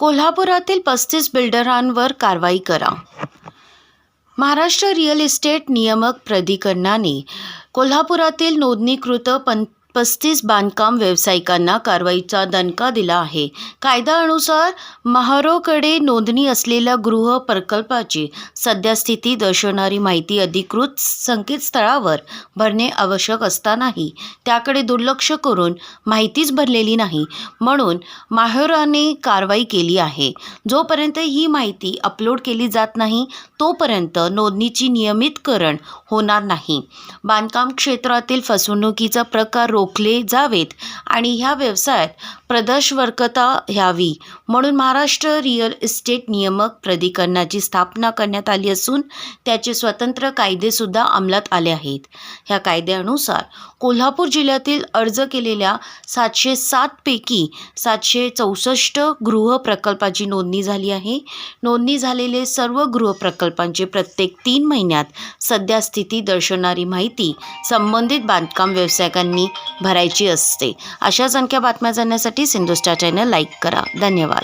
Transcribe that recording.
कोल्हापुरातील पस्तीस बिल्डरांवर कारवाई करा. महाराष्ट्र रिअल इस्टेट नियामक प्राधिकरणाने कोल्हापुरातील नोंदणीकृत पं पस्तीस बांधकाम व्यावसायिकांना कारवाईचा दणका दिला आहे. कायद्यानुसार महारोकडे नोंदणी असलेल्या गृह प्रकल्पाची सद्यस्थिती दर्शवणारी माहिती अधिकृत संकेतस्थळावर भरणे आवश्यक असतानाही त्याकडे दुर्लक्ष करून माहितीच भरलेली नाही म्हणून माहेराने कारवाई केली आहे. जोपर्यंत ही माहिती अपलोड केली जात नाही तोपर्यंत नोंदणीची नियमितकरण होणार नाही. बांधकाम क्षेत्रातील फसवणुकीचा प्रकार रोखले जावेत आणि ह्या व्यवसायात प्रदर्शवर्कता ह्यावी म्हणून महाराष्ट्र रिअल इस्टेट नियामक प्राधिकरणाची स्थापना करण्यात आली असून त्याचे स्वतंत्र कायदेसुद्धा अंमलात आले आहेत. ह्या कायद्यानुसार कोल्हापूर जिल्ह्यातील अर्ज केलेल्या सातशे सातपैकी सातशे चौसष्ट गृह प्रकल्पाची नोंदणी झाली आहे. नोंदणी झालेले सर्व गृहप्रकल्पांचे प्रत्येक तीन महिन्यात सध्या स्थिती दर्शवणारी माहिती संबंधित बांधकाम व्यावसायिकांनी भरायची असते. अशाच आणख्या बातम्या जाणण्यासाठी सिंधुस्टार चॅनल लाईक करा. धन्यवाद.